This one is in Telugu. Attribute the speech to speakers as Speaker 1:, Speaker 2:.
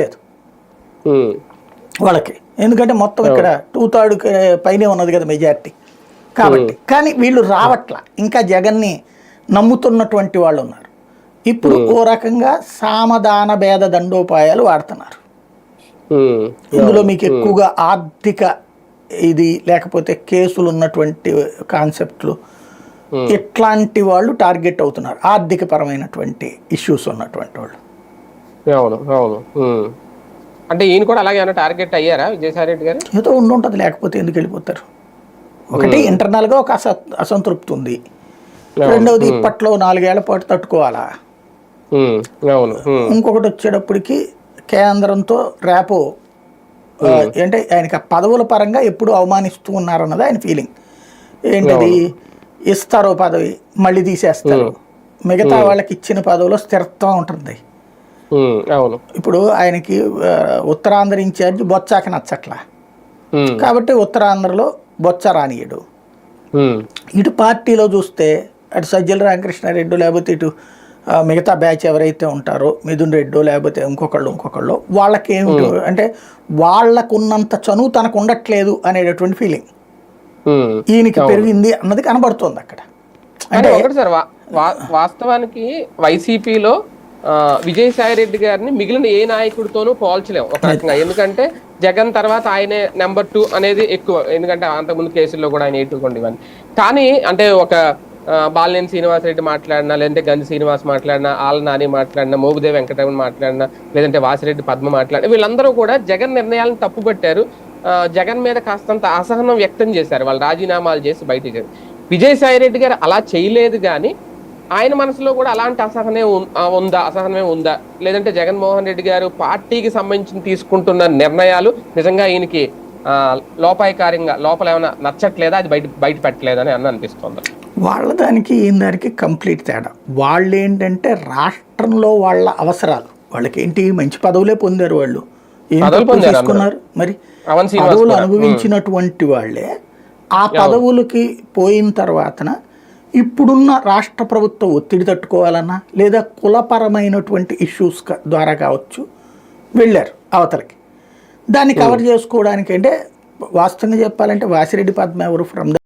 Speaker 1: లేదు. వాళ్ళకి. ఎందుకంటే మొత్తం ఇక్కడ టూ థర్డ్ పైనే ఉన్నది కదా మెజారిటీ కాబట్టి కానీ వీళ్ళు రావట్ల. ఇంకా జగన్ని నమ్ముతున్నటువంటి వాళ్ళు ఉన్నారు. ఇప్పుడు ఓ రకంగా సామధాన భేద దండోపాయాలు వాడుతున్నారు. ఇందులో మీకు ఎక్కువగా ఆర్థిక ఇది లేకపోతే కేసులు ఉన్నటువంటి కాన్సెప్ట్లు. ఇట్లాంటి వాళ్ళు టార్గెట్ అవుతున్నారు? ఆర్థిక పరమైనటువంటి ఇష్యూస్ ఉన్నటువంటి వాళ్ళు.
Speaker 2: అవును అవును. అంటే ఈయన కూడా అలాగే ఏమైనా టార్గెట్ అయ్యారా విజయసాయి రెడ్డి గారు?
Speaker 1: ఏదో ఉండి ఉంటుంది లేకపోతే ఎందుకు వెళ్ళిపోతారు? ఒకటి ఇంటర్నల్గా ఒక అస అసంతృప్తి ఉంది రెండవది ఇప్పట్లో నాలుగేళ్ళ పాటు తట్టుకోవాలా? ఇంకొకటి వచ్చేటప్పటికి కేంద్రంతో రేపో ఆ, అంటే ఆయనకి పదవుల పరంగా ఎప్పుడు అవమానిస్తూ ఉన్నారన్నది ఆయన ఫీలింగ్ ఏంటది? ఇస్తారో పదవి మళ్ళీ తీసేస్తారు. మిగతా వాళ్ళకి ఇచ్చిన పదవిలో స్థిరత్వం ఉంటుంది.
Speaker 2: అవును.
Speaker 1: ఇప్పుడు ఆయనకి ఉత్తరాంధ్ర ఇన్ఛార్జ్ బొచ్చాకి నచ్చట్లా. కాబట్టి ఉత్తరాంధ్రలో బొచ్చ రానియడు. ఇటు పార్టీలో చూస్తే అటు సజ్జల రామకృష్ణారెడ్డి లేకపోతే ఇటు మిగతా బ్యాచ్ ఎవరైతే ఉంటారో మిథున్ రెడ్డో లేకపోతే ఇంకొకళ్ళు ఇంకొకళ్ళు వాళ్ళకి ఏమిటి అంటే వాళ్ళకున్నంత చనువు తనకు ఉండట్లేదు అనేటటువంటి ఫీలింగ్. ఈయనకి పెరిగింది అన్నది కనబడుతోంది అక్కడ.
Speaker 2: అంటే ఒకటి సార్ వాస్తవానికి వైసీపీలో విజయసాయి రెడ్డి గారిని మిగిలిన ఏ నాయకుడితోనూ పోల్చలేం ఒక రకంగా. ఎందుకంటే జగన్ తర్వాత ఆయనే నెంబర్ టూ అనేది ఎక్కువ. ఎందుకంటే అంతకుముందు కేసుల్లో కూడా ఆయన ఎట్టుకోండి ఇవన్నీ కానీ అంటే ఒక బాలినేని శ్రీనివాసరెడ్డి మాట్లాడినా లేదంటే గంజి శ్రీనివాస్ మాట్లాడినా ఆల నాని మాట్లాడినా మోగుదేవి వెంకటరమణ మాట్లాడినా లేదంటే వాసిరెడ్డి పద్మ మాట్లాడినా వీళ్ళందరూ కూడా జగన్ నిర్ణయాలను తప్పుపట్టారు. జగన్ మీద కాస్తంత అసహనం వ్యక్తం చేశారు. వాళ్ళు రాజీనామాలు చేసి బయటికి చేశారు. విజయసాయి రెడ్డి గారు అలా చేయలేదు కానీ ఆయన మనసులో కూడా అలాంటి అసహనే ఉందా? అసహనమే ఉందా? లేదంటే జగన్మోహన్ రెడ్డి గారు పార్టీకి సంబంధించి తీసుకుంటున్న నిర్ణయాలు నిజంగా ఈయనకి ఆ, లోపాయకారంగా లోపల ఏమైనా నచ్చట్లేదా? అది బయట బయట పెట్టలేదని అని అనిపిస్తుంది.
Speaker 1: వాళ్ళ దానికి ఈయన దానికి కంప్లీట్ తేడా. వాళ్ళు ఏంటంటే రాష్ట్రంలో వాళ్ళ అవసరాలు. వాళ్ళకి ఏంటి మంచి పదవులే పొందారు వాళ్ళు. ఏం చేసుకున్నారు? మరి పదవులు. అనుభవించినటువంటి వాళ్ళే. ఆ పదవులకి పోయిన తర్వాతన ఇప్పుడున్న రాష్ట్ర ప్రభుత్వం ఒత్తిడి తట్టుకోవాలన్నా లేదా కులపరమైనటువంటి ఇష్యూస్ ద్వారా కావచ్చు వెళ్ళారు అవతలకి. దాన్ని కవర్ చేసుకోవడానికి అంటే వాస్తవంగా చెప్పాలంటే వాసిరెడ్డి పద్మ ఎవరు ఫ్రమ్ ద